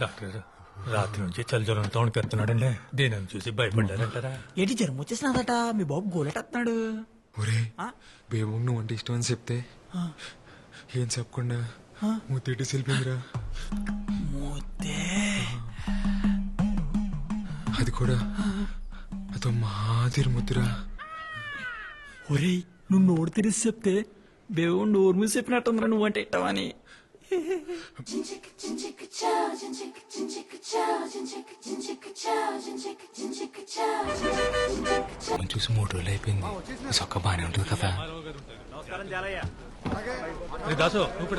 Doctor రాత్రి నుంచి చలిజ్వరం తోణికెత్తున్నాడండి దీనిని చూసి భయపడ్డారంటారా? ఏంటి జ్వరం వచ్చేసినదట మీ బాబు గోలెట్టేస్తున్నాడు ఒరే ఆ? బేబు నువ్వు అంటే ఇష్టం అని చెప్తే ఏం చెప్పకుండా ముత్తిటి సెల్పిందిరా మూతే. అది కూడా అదో మాదిరి ముద్దురా ఒరేయ్ నువ్వు నోరు తెరిసి చెప్తే బేవు నోరు మూసి చెప్పినట్టుందిరా నువ్వంటే ఇట్టవని. చూసి మూడు రోజులు అయిపోయింది సొక్క బాగానే ఉంటుంది కదా దాసు నువ్వు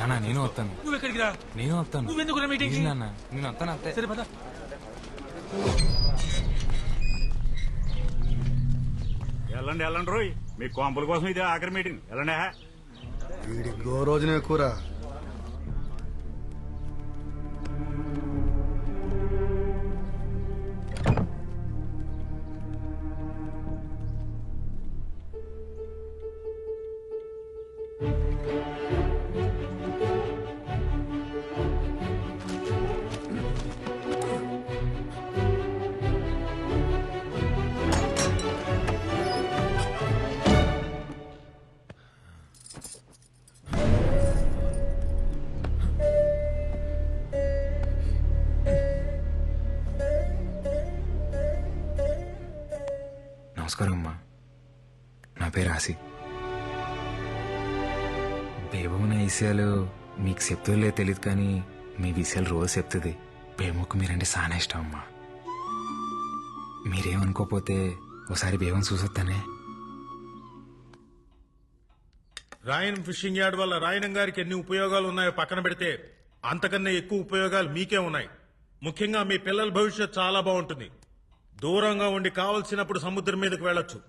నాన్న నేను వస్తాను నువ్వు ఎక్కడికి రా? నేను వస్తాను నువ్వెందుకు రా మీటింగ్కి? ప్లీజ్ నాన్న నేను వస్తాను అంతే సరే పద వెళ్ళండి వెళ్ళండి రోయ్. మీ కోంపల కోసం ఇది ఆఖరి మీటింగ్. వెళ్ళండి వీడి గో రోజునే కూర. నమస్కారం అమ్మా. నా పేరు ఆసి. బేబమ్మ నా విషయాలు మీకు చెప్తుందో తెలియదు కానీ మీ విషయాలు రోజు చెప్తుంది. బేబమ్మకు మీరంటే చాలా ఇష్టం అమ్మా. మీరేమనుకోపోతే ఒకసారి బేబం చూసొద్దానే రాయన్ ఫిషింగ్ యార్డ్ వల్ల రాయనం గారికి ఎన్ని ఉపయోగాలు ఉన్నాయో పక్కన పెడితే అంతకన్నా ఎక్కువ ఉపయోగాలు మీకే ఉన్నాయి. ముఖ్యంగా మీ పిల్లల భవిష్యత్ చాలా బాగుంటుంది. దూరంగా ఉండి కావలసినప్పుడు సముద్రం మీదకి వెళ్ళొచ్చు.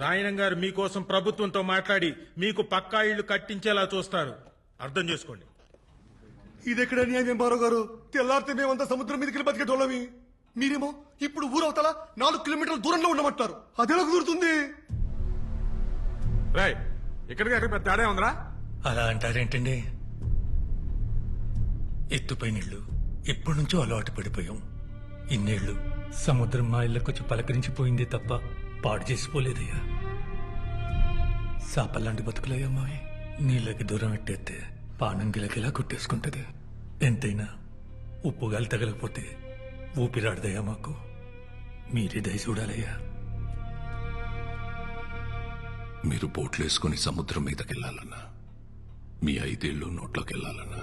రాయనం గారు మీకోసం ప్రభుత్వంతో మాట్లాడి మీకు పక్కా ఇళ్ళు కట్టించేలా చూస్తారు. అర్థం చేసుకోండి. ఇది ఎక్కడ న్యాయం బారో గారు? తెల్లారితే మేమంతా సముద్రం మీదకి బతికేటోళ్ళమి. మీరేమో ఇప్పుడు ఊరవతల నాలుగు కిలోమీటర్ల దూరంలో ఉండమంటారు అదెలా కుదురుతుంది? రాయ్ ఇక్కడికి అక్కడ పెద్ద తేడా ఉందిరా? అలా అంటారేంటండి? ఎత్తుపై నీళ్ళు ఎప్పటి నుంచో అలవాటు పడిపోయాం. ఇన్నేళ్ళు సముద్రం మా ఇళ్ళకొచ్చి పలకరించిపోయిందే తప్ప పాడు చేసిపోలేదయ్యా. సాపల్లాంటి బతుకులయ్యా మావి. నీళ్ళకి దూరం ఎట్టేస్తే పానం గిలకిలా కొట్టేసుకుంటది. ఎంతైనా ఉప్పు గాలి తగలకపోతే ఊపిరాడదయ్యా మాకు. మీరే దయ చూడాలయ్యా. మీరు బోట్లేసుకుని సముద్రం మీదకి వెళ్ళాలన్నా మీ ఐదేళ్ళు నోట్లోకి వెళ్ళాలన్నా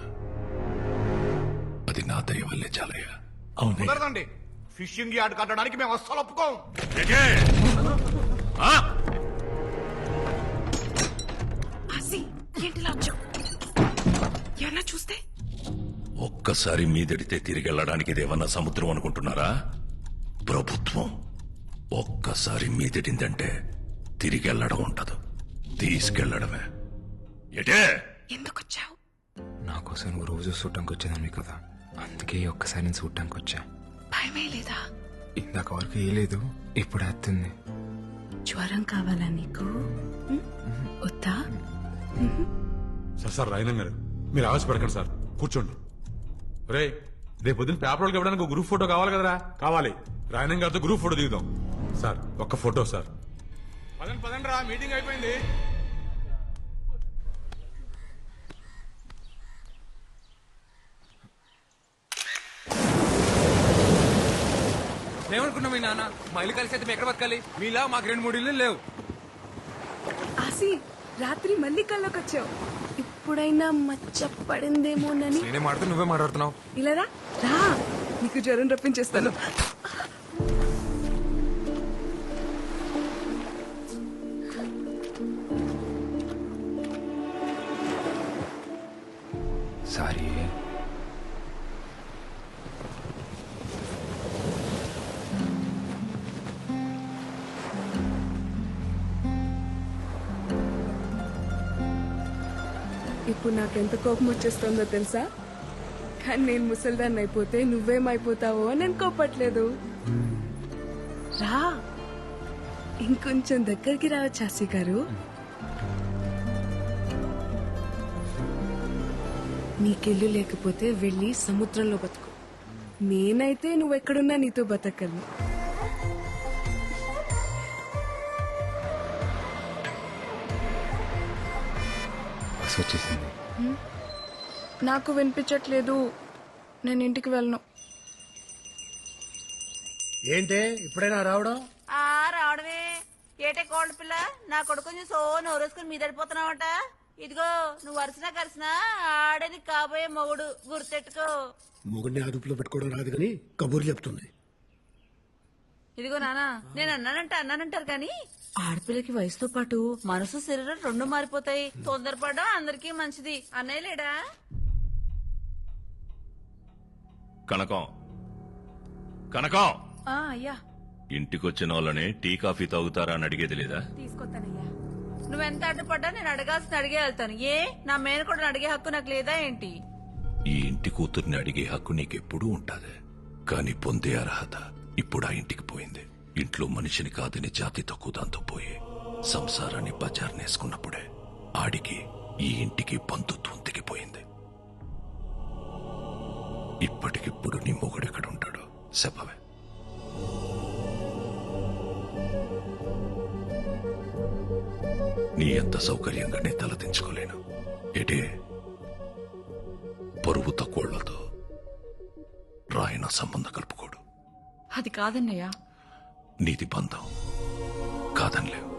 అది నా దయ వల్లే చాలయ్యా. అవునయ్యా. కుదరదండి. ఫిషింగ్ యార్డ్ కట్టడానికి మేము అస్సలు ఒప్పుకోం. ఏకే? ఆ? ఆసి ఏంటిలా వచ్చావు? ఏమన్నా చూస్తే? ఒక్కసారి మీదడితే తిరిగి వెళ్ళడానికి ఇదేమన్నా సముద్రం అనుకుంటున్నారా? ప్రభుత్వం ఒక్కసారి మీదడిందంటే తిరిగి వెళ్ళడం ఉండదు. తీసుకెళ్ళడమే ఎటే ఎందుకు వచ్చావు నా కోసం నువ్వు రోజు చూడటానికి వచ్చేదాన్ని కదా. అందుకే ఒక్కసారి నేను చూడటానికి వచ్చా భయమే లేదా ఇందాక వరకు ఏ లేదు ఇప్పుడు వస్తుంది జ్వరం కావాలా నీకు? వద్దా సార్ సార్ రాయనం గారు. మీరు ఆవేశపడకండి సార్. కూర్చోండి. రే రేపు పొద్దున్న పేపర్ వాళ్ళకి ఇవ్వడానికి ఒక గ్రూప్ ఫోటో కావాలి కదరా? కావాలి. రాయనం గారితో గ్రూప్ ఫోటో దిగుదాం. సార్ ఒక్క ఫోటో సార్. పదండి పదండి రా మీటింగ్ అయిపోయింది. ఏమనుకున్నావు మీ నాన్న. మా ఇల్లు కలిసి అయితే మేము ఎక్కడ బతకాలి? మీలా మాకు రెండు మూడు ఇల్లు లేవు. ఆసి రాత్రి మళ్ళీ కల్లోకి వచ్చావు. ఇప్పుడైనా మచ్చ పడిందేమోనని నేనే మాడుతూ నువ్వే మాట్లాడుతున్నావు. ఇలా రా. రా. నీకు జ్వరం రప్పించేస్తాను. సారీ. ఇప్పుడు నాకు ఎంత కోపం వచ్చేస్తుందో తెలుసా? కానీ నేను ముసల్దాన్ని అయిపోతే నువ్వేమైపోతావో అని నేను కోపట్లేదు. రా. ఇంకొంచెం దగ్గరికి రావచ్చాసి గారు. నీకెళ్ళు లేకపోతే వెళ్ళి సముద్రంలో బతుకు. నేనైతే నువ్వెక్కడున్నా నీతో బతకగలను బస్ వచ్చేసింది. నాకు వినిపించట్లేదు. నేను ఇంటికి వెళ్ళను. ఏంటే? ఇప్పుడైనా రావడం? ఆ రావడమే. ఏటే కోళ్ళ పిల్ల? నా కొడుకు కొంచెం సో నోరేసుకుని మీదడిపోతున్నావట ఇదిగో నువ్వు వరుసనా కరిసినా ఆడే నీకు కాబోయే మొగుడు. గుర్తెట్టుకో. మొగుడిని అదుపులో పెట్టుకోవడం రాదు కానీ కబూర్లు చెప్తుంది. ఇదిగో నానా నేను అన్నానంటే అన్నానంటారు కానీ ఆడపిల్లకి వయసుతో పాటు మనసు శరీరం రెండు మారిపోతాయి. తొందరపడడం అందరికీ మంచిది. అన్నయ్య లేడా? కనకం. కనకం! ఆ, అయ్యా. ఇంటికొచ్చిన వాళ్ళని టీ కాఫీ తాగుతారా అని అడిగేది లేదా? తీసుకొస్తానయ్యా. నువ్వెంత అడ్డుపడ్డా నేను అడగాల్సిన అడిగే వెళ్తాను. ఏ? నా మేనకోడని అడిగే హక్కు నాకు లేదా ఏంటి? ఈ ఇంటి కూతుర్ని అడిగే హక్కు నీకెప్పుడూ ఉంటాది. కాని పొందే అర్హత ఇప్పుడు ఆ ఇంటికి పోయింది. ఇంట్లో మనిషిని కాదని జాతి తక్కువ దాంతో పోయి సంసారాన్ని బజార్నేసుకున్నప్పుడే ఆడికి ఈ ఇంటికి బంధుత్వం తెగిపోయింది. ఇప్పటికిప్పుడు నీ మొగుడెక్కడుంటాడో చెప్పవే. నీ ఎంత సౌకర్యంగా నీ తలదించుకోలేను ఎటే పరువు తక్కువళ్ళతో రాయన సంబంధం కలుపుకోడు. అది కాదన్నయ్యా. నీది బంధం. కాదనిలేవు.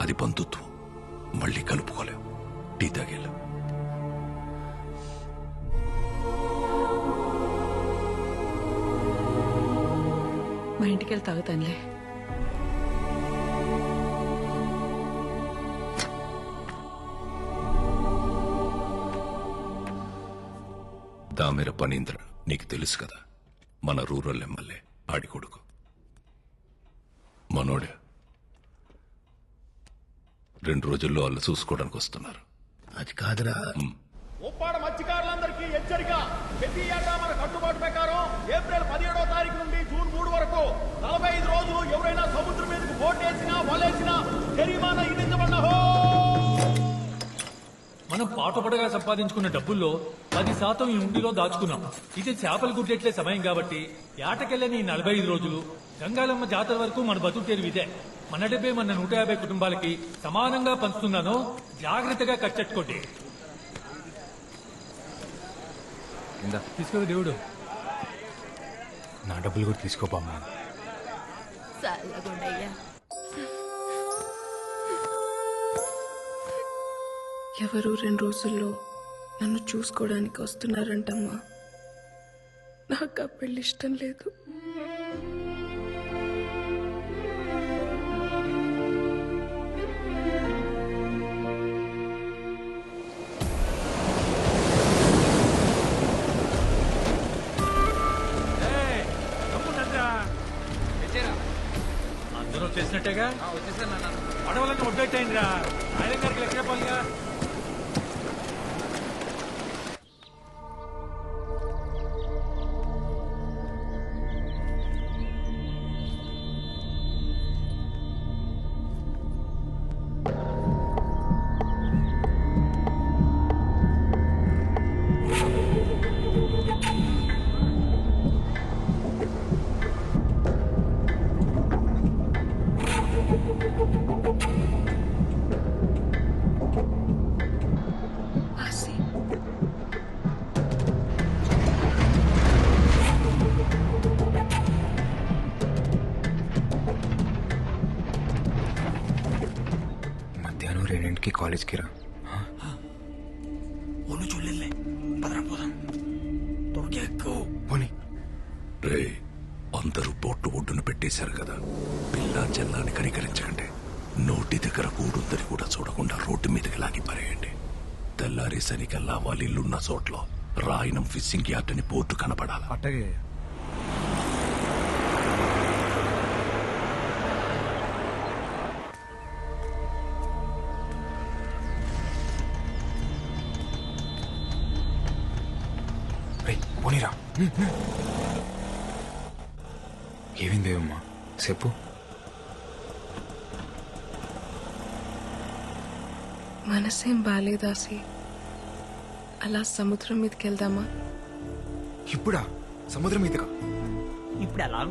అది బంధుత్వం. మళ్ళీ కలుపుకోలేవు. టీ తాగేలేవు మా ఇంటికి వెళ్ళి తాగుతానులే. దామెర పనీంద్ర నీకు తెలుసు కదా మన రూరల్ ఎమ్మెల్యే ఆడి కొడుకు. మనోడే. రెండు రోజుల్లో వాళ్ళు చూసుకోవడానికి వస్తున్నారు. అది కాదురా. ఉప్పాడ మత్స్యకారులందరికీ హెచ్చరిక. ప్రతి ఏటా మన కట్టుబాటు ప్రకారం ఏప్రిల్ పదిహేడో తారీఖు నుండి జూన్ మూడు వరకు నలభై ఐదు రోజులు ఎవరైనా సముద్రం మీదకి బోటేసినా వలేసినా జరిమానా మనం పాటపడగా సంపాదించుకున్న డబ్బుల్లో పది శాతం ఈ ఉండిలో దాచుకున్నాం. ఇది చేపలు గుడ్డెట్లే సమయం కాబట్టి ఏటకెళ్ళని ఈ నలభై ఐదు రోజులు గంగాలమ్మ జాతర వరకు మన బతుకు తెరువు ఇదే. మన డబ్బే మన నూట యాభై కుటుంబాలకి సమానంగా పంచుతున్నాను జాగ్రత్తగా కట్టెట్టుకోండి. ఇందా తీసుకో దేవుడు. నా డబ్బులు కూడా తీసుకోపామా ఎవరు రెండు రోజుల్లో నన్ను చూసుకోవడానికి వస్తున్నారంటమ్మా. నాకు ఆ పెళ్ళి ఇష్టం లేదు. అందరూ వచ్చేసినట్టేగా? పడవలన్నీ ఒడ్డెట్టయిందిరా ఆయన గారికి లెక్క రెండింటికి కాలేజ్కి రా. ఒళ్ళు చూడలే పదరా పోదాం. పోనీ. రే అందరూ బోట్లు ఒడ్డున పెట్టేశారు కదా. పిల్ల చెల్లాని కనికరించకండి. నోటి దగ్గర కూడుందని కూడా చూడకుండా రోడ్డు మీదకి లాగి పారేయండి తెల్లారేసరికల్లా వాళ్ళ ఇల్లున్న చోట్ల రాయనం ఫిషింగ్ యార్డ్ అని బోర్డు కనపడాల అట్టగే. పోనీరా. ఏమైందేవమ్మా చెప్పు. మనసేం బాలేదాసి అలా సముద్రం మీదకి వెళ్దామా ఇప్పుడా? సముద్రం మీదగా ఇప్పుడు ఎలా